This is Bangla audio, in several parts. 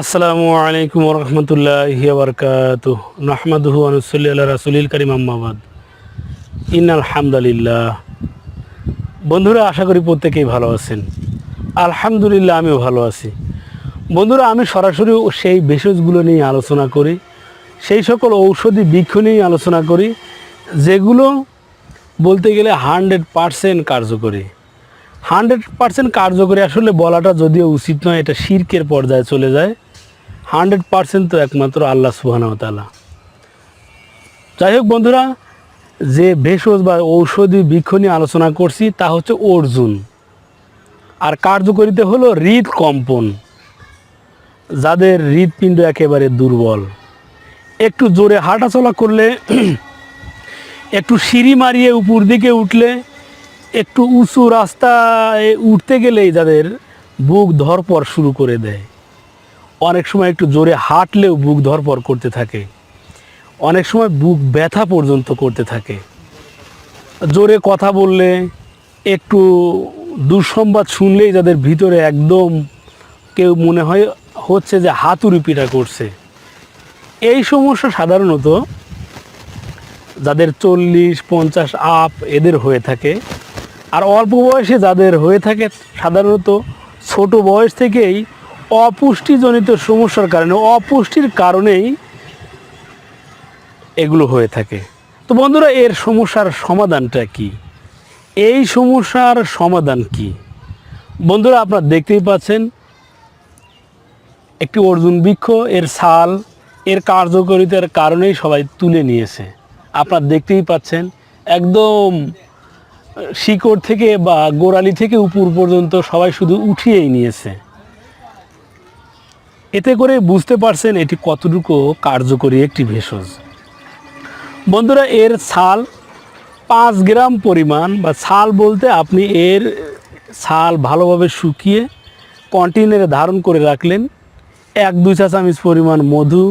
আসসালামু আলাইকুম রহমতুল্লাহ বরকাত নাহমাদুহু আনুসল্লি রাসুলিল করিম আম্মাবাদ ইন আলহামদুলিল্লাহ বন্ধুরা, আশা করি প্রত্যেকেই ভালো আছেন। আলহামদুলিল্লাহ, আমিও ভালো আছি। বন্ধুরা, আমি সরাসরি সেই ভেষজগুলো নিয়ে আলোচনা করি, সেই সকল ঔষধি বৃক্ষ নিয়ে আলোচনা করি, যেগুলো বলতে গেলে হান্ড্রেড পারসেন্ট কার্যকরী। হান্ড্রেড পার্সেন্ট কার্যকরী আসলে বলাটা যদিও উচিত নয়, এটা শির্কের পর্যায়ে চলে যায়। হান্ড্রেড পার্সেন্ট তো একমাত্র আল্লাহ সুবাহানতালা যাই হোক বন্ধুরা, যে ভেষজ বা ঔষধি বৃক্ষ নিয়ে আলোচনা করছি, তা হচ্ছে অর্জুন। আর কার্যকরিতে হলো হৃদ কম্পন যাদের হৃদপিণ্ড একেবারে দুর্বল। একটু জোরে হাঁটাচলা করলে, একটু সিঁড়ি মারিয়ে উপর দিকে উঠলে, একটু উঁচু রাস্তায় উঠতে গেলেই যাদের বুক ধরপর শুরু করে দেয়। অনেক সময় একটু জোরে হাঁটলেও বুক ধরপর করতে থাকে। অনেক সময় বুক ব্যথা পর্যন্ত করতে থাকে। জোরে কথা বললে, একটু দুঃসংবাদ শুনলেই যাদের ভিতরে একদম কেউ মনে হয় হচ্ছে যে হাতুড়ি পিঠা করছে। এই সমস্যা সাধারণত যাদের চল্লিশ, পঞ্চাশ আপ এদের হয়ে থাকে। আর অল্প বয়সে যাদের হয়ে থাকে, সাধারণত ছোট বয়স থেকেই অপুষ্টিজনিত সমস্যার কারণে, অপুষ্টির কারণেই এগুলো হয়ে থাকে। তো বন্ধুরা, এর সমস্যার সমাধানটা কি? এই সমস্যার সমাধান কি? বন্ধুরা, আপনারা দেখতেই পাচ্ছেন, একটি অর্জুন বৃক্ষ, এর ছাল, এর কার্যকারিতার কারণেই সবাই তুলে নিয়েছে। আপনারা দেখতেই পাচ্ছেন, একদম শিকড় থেকে বা গোড়ালি থেকে উপর পর্যন্ত সবাই শুধু উঠিয়েই নিয়েছে। এতে করে বুঝতে পারছেন এটি কতটুকু কার্যকরী একটি ভেষজ। বন্ধুরা, এর ছাল পাঁচ গ্রাম পরিমাণ বা ছাল বলতে আপনি এর ছাল ভালোভাবে শুকিয়ে কন্টেনারে ধারণ করে রাখলেন, এক দুই চা চামচ পরিমাণ মধু,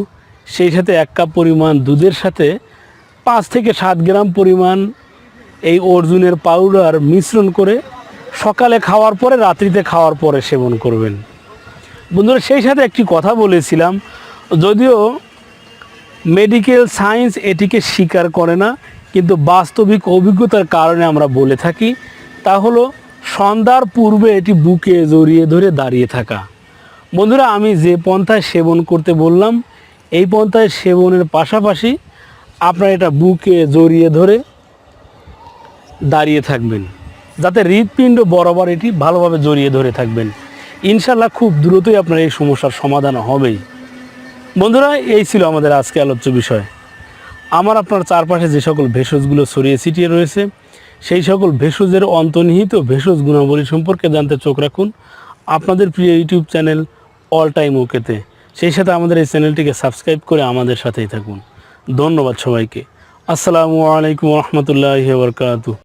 সেই সাথে এক কাপ পরিমাণ দুধের সাথে পাঁচ থেকে সাত গ্রাম পরিমাণ এই অর্জুনের পাউডার মিশ্রণ করে সকালে খাওয়ার পরে, রাত্রিতে খাওয়ার পরে সেবন করবেন। বন্ধুরা, সেই সাথে একটি কথা বলেছিলাম, যদিও মেডিকেল সায়েন্স এটিকে স্বীকার করে না, কিন্তু বাস্তবিক অভিজ্ঞতার কারণে আমরা বলে থাকি, তা হলো সন্ধ্যার পূর্বে এটি বুকে জড়িয়ে ধরে দাঁড়িয়ে থাকা। বন্ধুরা, আমি যে পন্থায় সেবন করতে বললাম, এই পন্থায় সেবনের পাশাপাশি আপনার এটা বুকে জড়িয়ে ধরে দাঁড়িয়ে থাকবেন, যাতে হৃৎপিণ্ড বরাবর এটি ভালোভাবে জড়িয়ে ধরে থাকবেন। ইনশাল্লাহ খুব দ্রুতই আপনার এই সমস্যার সমাধান হবেই। বন্ধুরা, এই ছিল আমাদের আজকে আলোচ্য বিষয়। আমার আপনার চারপাশে যে সকল ভেষজগুলো ছড়িয়ে ছিটিয়ে রয়েছে, সেই সকল ভেষজের অন্তর্নিহিত ভেষজ গুণাবলী সম্পর্কে জানতে চোখ রাখুন আপনাদের প্রিয় ইউটিউব চ্যানেল অল টাইম ওকেতে। সেই সাথে আমাদের এই চ্যানেলটিকে সাবস্ক্রাইব করে আমাদের সাথেই থাকুন। ধন্যবাদ সবাইকে। আসসালামু আলাইকুম রহমতুল্লাহ বরকাতু